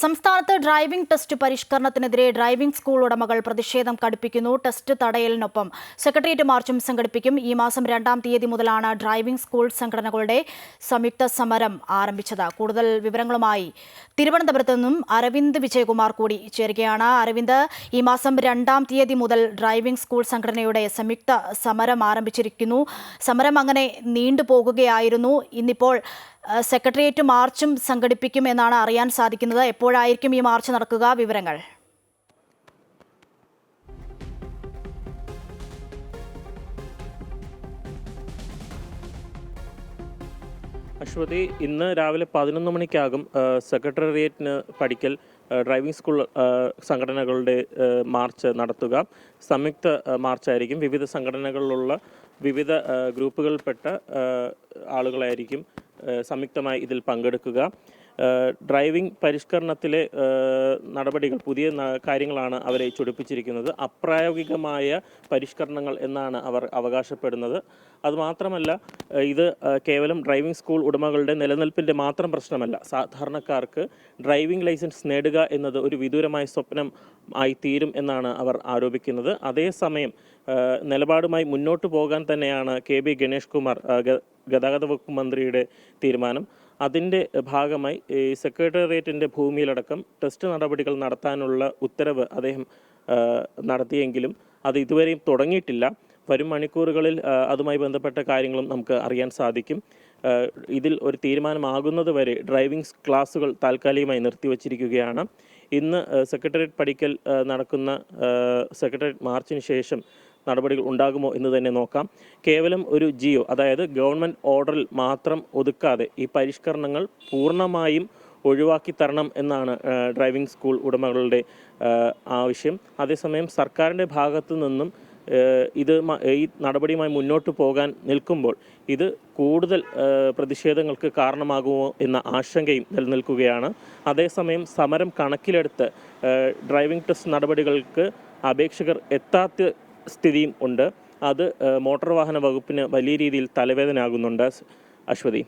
സംസ്ഥാനത്ത് driving test പരിഷ്കരണത്തിനെതിരെ driving school ഉടമകൾ പ്രതിഷേധം കടുപ്പിക്കുന്നു. ടെസ്റ്റ് തടയലിനൊപ്പം സെക്രട്ടേറിയറ്റ് മാർച്ചും സംഘടിപ്പിക്കും. ഈ മാസം രണ്ടാം തീയതി മുതലാണ് ഡ്രൈവിംഗ് സ്കൂൾ സംഘടനകളുടെ സംയുക്ത സമരം ആരംഭിച്ചത്. കൂടുതൽ വിവരങ്ങളുമായി തിരുവനന്തപുരത്ത് നിന്നും അരവിന്ദ് വിജയകുമാർ കൂടി ചേരുകയാണ്. അരവിന്ദ് ഈ മാസം രണ്ടാം തീയതി മുതൽ ഡ്രൈവിംഗ് സ്കൂൾ സംഘടനയുടെ സംയുക്ത സമരം ആരംഭിച്ചിരിക്കുന്നു. സമരം അങ്ങനെ നീണ്ടുപോകുകയായിരുന്നു. ഇന്നിപ്പോൾ സെക്രട്ടേറിയറ്റ് മാർച്ചും സംഘടിപ്പിക്കും എന്നാണ് അറിയാൻ സാധിക്കുന്നത്. എപ്പോഴായിരിക്കും ഈ മാർച്ച് നടക്കുക? വിവരങ്ങൾ. അശ്വതി ഇന്ന് രാവിലെ പതിനൊന്ന് മണിക്കാകും സെക്രട്ടേറിയറ്റിന് പഠിക്കൽ ഡ്രൈവിംഗ് സ്കൂൾ സംഘടനകളുടെ മാർച്ച് നടത്തുക. സംയുക്ത മാർച്ചായിരിക്കും. വിവിധ സംഘടനകളിലുള്ള വിവിധ ഗ്രൂപ്പുകളിൽപ്പെട്ട ആളുകളായിരിക്കും സംയുക്തമായി ഇതിൽ പങ്കെടുക്കുക. ഡ്രൈവിംഗ് പരിഷ്കരണത്തിലെ നടപടികൾ പുതിയ കാര്യങ്ങളാണ് അവരെ ചൊടിപ്പിച്ചിരിക്കുന്നത്. അപ്രായോഗികമായ പരിഷ്കരണങ്ങൾ എന്നാണ് അവർ അവകാശപ്പെടുന്നത്. അതുമാത്രമല്ല ഇത് കേവലം ഡ്രൈവിംഗ് സ്കൂൾ ഉടമകളുടെ നിലനിൽപ്പിന്റെ മാത്രം പ്രശ്നമല്ല. സാധാരണക്കാർക്ക് ഡ്രൈവിംഗ് ലൈസൻസ് നേടുക എന്നത് ഒരു വിദൂരമായ സ്വപ്നം ആയി തീരും എന്നാണ് അവർ ആരോപിക്കുന്നത്. അതേസമയം നിലപാടുമായി മുന്നോട്ട് പോകാൻ തന്നെയാണ് കെ ബി ഗണേഷ് കുമാർ ഗതാഗത വകുപ്പ് മന്ത്രിയുടെ തീരുമാനം. അതിന്റെ ഭാഗമായി ഈ സെക്രട്ടേറിയറ്റിന്റെ ഭൂമിയിലടക്കം ടെസ്റ്റ് നടപടികൾ നടത്താനുള്ള ഉത്തരവ് അദ്ദേഹം നടത്തിയെങ്കിലും അത് ഇതുവരെയും തുടങ്ങിയിട്ടില്ല. വരും മണിക്കൂറുകളിൽ അതുമായി ബന്ധപ്പെട്ട കാര്യങ്ങളും നമുക്ക് അറിയാൻ സാധിക്കും. ഇതിൽ ഒരു തീരുമാനമാകുന്നത് വരെ ഡ്രൈവിംഗ് ക്ലാസ്സുകൾ താൽക്കാലികമായി നിർത്തിവച്ചിരിക്കുകയാണ്. ഇന്ന് സെക്രട്ടേറിയറ്റ് പഠിക്കൽ നടക്കുന്ന സെക്രട്ടേറിയറ്റ് മാർച്ചിന് ശേഷം നടപടികൾ ഉണ്ടാകുമോ എന്ന് തന്നെ നോക്കാം. കേവലം ഒരു ജിയോ അതായത് ഗവൺമെന്റ് ഓർഡറിൽ മാത്രം ഒതുക്കാതെ ഈ പരിഷ്കരണങ്ങൾ പൂർണമായും ഒഴിവാക്കി തരണം എന്നാണ് ഡ്രൈവിംഗ് സ്കൂൾ ഉടമകളുടെ ആവശ്യം. അതേസമയം സർക്കാരിന്റെ ഭാഗത്തു നിന്നും ഇത് ഈ നടപടിയുമായി മുന്നോട്ട് പോകാൻ നിൽക്കുമ്പോൾ ഇത് കൂടുതൽ പ്രതിഷേധങ്ങൾക്ക് കാരണമാകുമോ എന്ന ആശങ്കയും നിലനിൽക്കുകയാണ്. അതേസമയം സമരം കണക്കിലെടുത്ത് ഡ്രൈവിംഗ് ടെസ്റ്റ് നടപടികൾക്ക് അപേക്ഷകർ എത്താത്ത സ്ഥിതിയും ഉണ്ട്. അത് മോട്ടോർ വാഹന വകുപ്പിന് വലിയ രീതിയിൽ തലവേദനയാകുന്നുണ്ട് അശ്വതി.